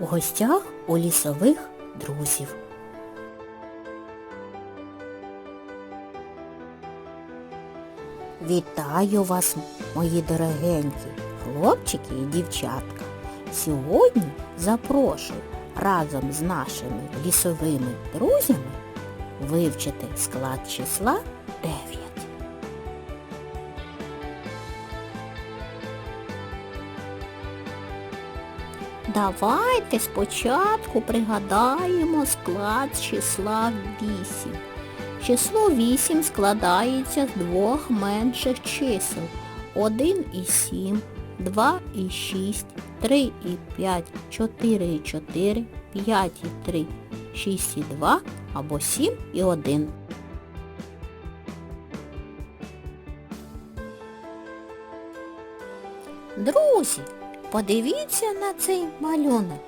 у гостях у лісових друзів. Вітаю вас, мої дорогенькі хлопчики і дівчатка. Сьогодні запрошую разом з нашими лісовими друзями вивчити склад числа 9. Давайте спочатку пригадаємо склад числа 8. Число 8 складається з двох менших чисел. 1 і 7, 2 і 6, 3 і 5, 4 і 4, 5 і 3, 6 і 2 або 7 і 1. Друзі, подивіться на цей малюнок.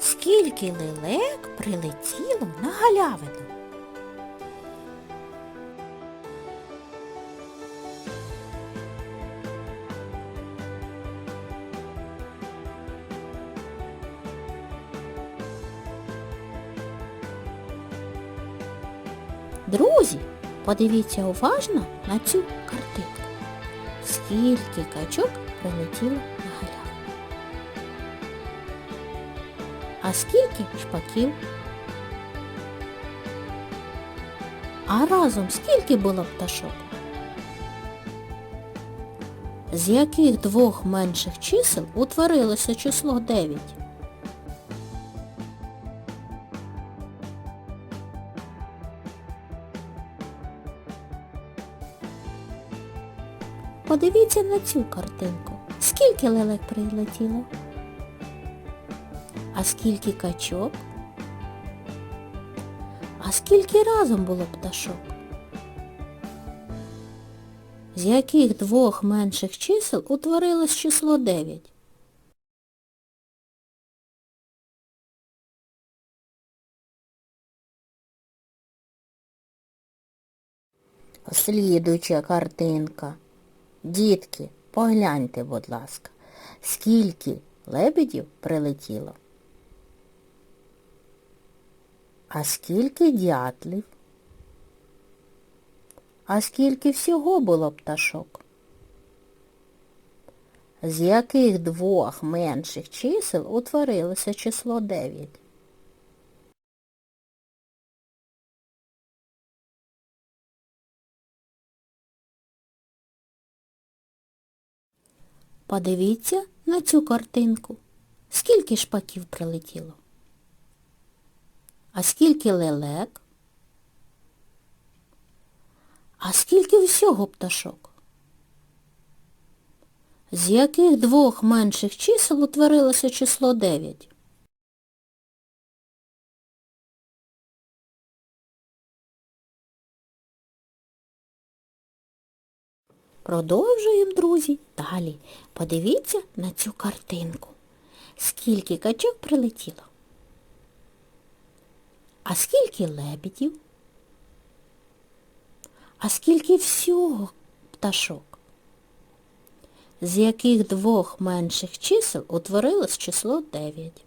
Скільки лелек прилетіло на галявину. Друзі, подивіться уважно на цю картинку. Скільки качок прилетіло на А скільки шпаків? А разом скільки було пташок? З яких двох менших чисел утворилося число 9? Подивіться на цю картинку. Скільки лелек прилетіло? А скільки качок? А скільки разом було пташок? З яких двох менших чисел утворилось число 9? Слідуюча картинка. Дітки, погляньте, будь ласка, скільки лебедів прилетіло? А скільки дятлів? А скільки всього було пташок? З яких двох менших чисел утворилося число 9? Подивіться на цю картинку. Скільки шпаків прилетіло? А скільки лелек? А скільки всього пташок? З яких двох менших чисел утворилося число 9? Продовжуємо, друзі, далі. Подивіться на цю картинку. Скільки качок прилетіло? А скільки лебедів? А скільки всього пташок? З яких двох менших чисел утворилось число 9?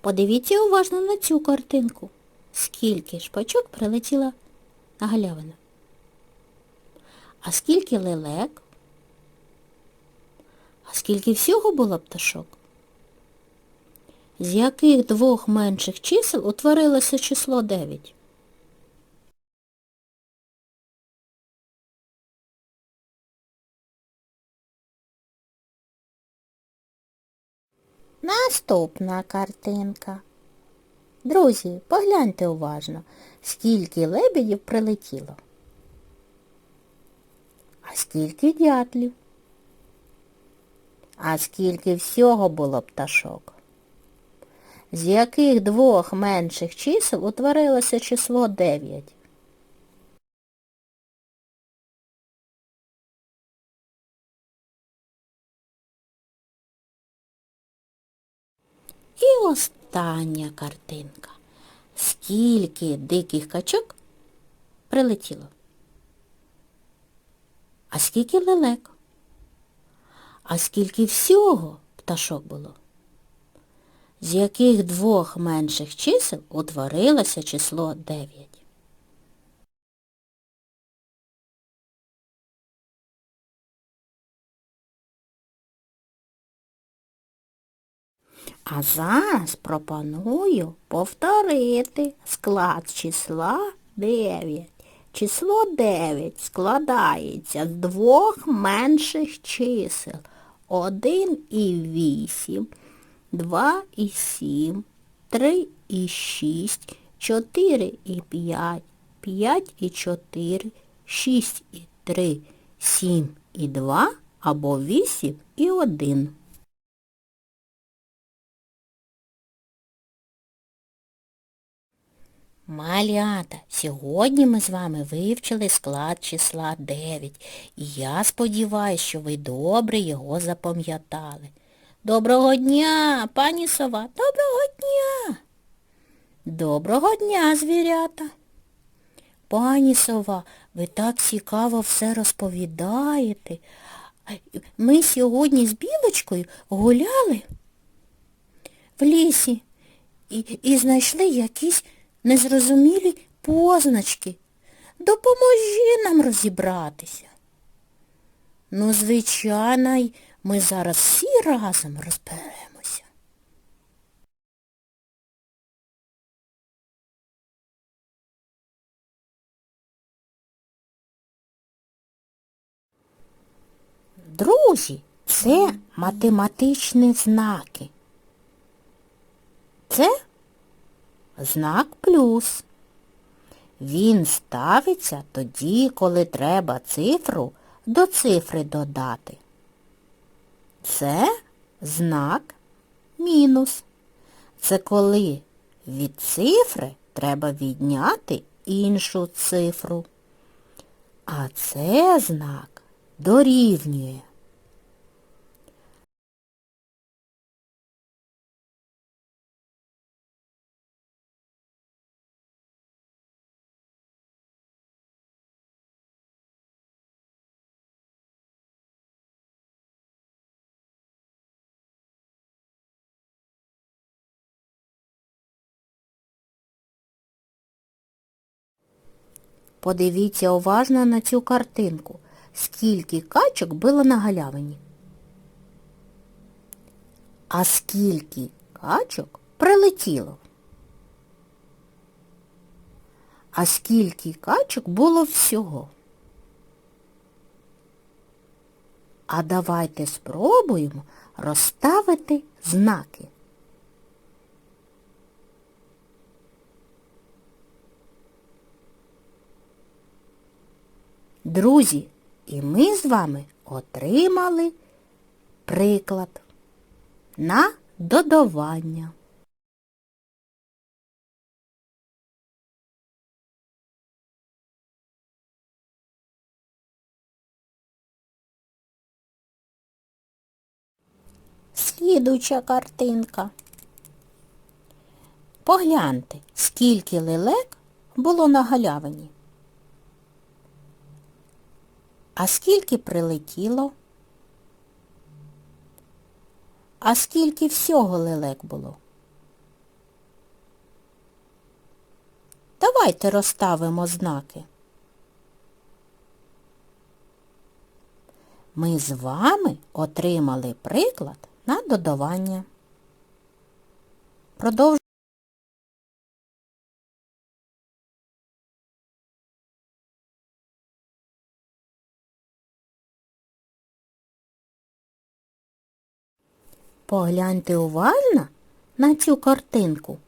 Подивіться уважно на цю картинку. Скільки шпачок прилетіло на галявину? А скільки лелек? А скільки всього було пташок? З яких двох менших чисел утворилося число 9? Наступна картинка. Друзі, погляньте уважно, скільки лебедів прилетіло. А скільки дятлів? А скільки всього було пташок? З яких двох менших чисел утворилося число 9? І остання картинка. Скільки диких качок прилетіло? А скільки лелек? А скільки всього пташок було? З яких двох менших чисел утворилося число 9? А зараз пропоную повторити склад числа 9. Число 9 складається з двох менших чисел. 1 і 8, 2 і 7, 3 і 6, 4 і 5, 5 і 4, 6 і 3, 7 і 2 або 8 і 1. Малята, сьогодні ми з вами вивчили склад числа 9, і я сподіваюся, що ви добре його запам'ятали. Доброго дня, пані сова, доброго дня. Доброго дня, звірята. Пані сова, ви так цікаво все розповідаєте. Ми сьогодні з білочкою гуляли в лісі і, і знайшли якісь незрозумілі позначки. Допоможи нам розібратися. Ну, звичайно, ми зараз всі разом розберемося. Друзі, це математичні знаки. Це знак плюс. Він ставиться тоді, коли треба цифру до цифри додати. Це знак мінус. Це коли від цифри треба відняти іншу цифру. А це знак дорівнює. Подивіться уважно на цю картинку. Скільки качок було на галявині? А скільки качок прилетіло? А скільки качок було всього? А давайте спробуємо розставити знаки. Друзі, і ми з вами отримали приклад на додавання. Слідуюча картинка. Погляньте, скільки лелек було на галявині. А скільки прилетіло? А скільки всього лелек було? Давайте розставимо знаки. Ми з вами отримали приклад на додавання. Продовжуємо. Погляньте уважно на цю картинку.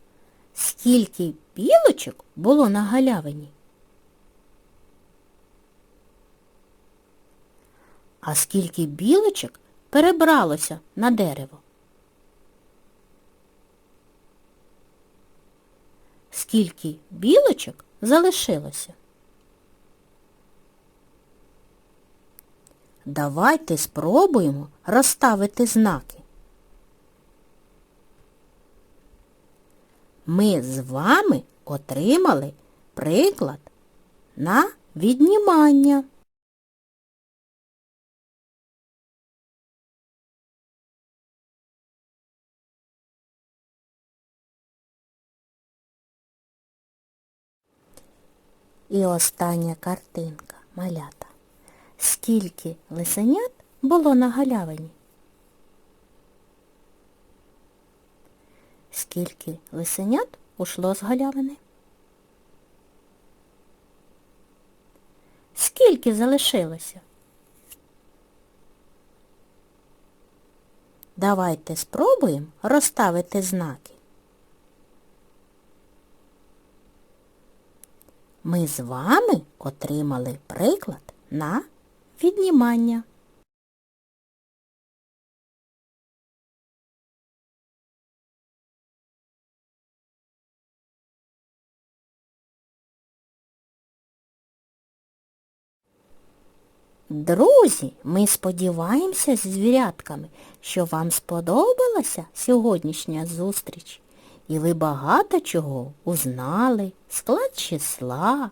Скільки білочок було на галявині? А скільки білочок перебралося на дерево? Скільки білочок залишилося? Давайте спробуємо розставити знаки. ми з вами отримали приклад на віднімання. І остання картинка малята. Скільки лисенят було на галявині? Скільки лисенят ушло з галявини? Скільки залишилося? Давайте спробуємо розставити знаки. Ми з вами отримали приклад на віднімання. Друзі, ми сподіваємося з звірятками, що вам сподобалася сьогоднішня зустріч. І ви багато чого узнали, склад числа,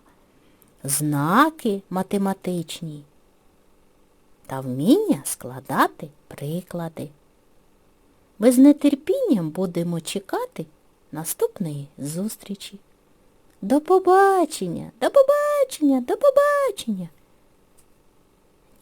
знаки математичні та вміння складати приклади. Ми з нетерпінням будемо чекати наступної зустрічі. До побачення, до побачення, до побачення.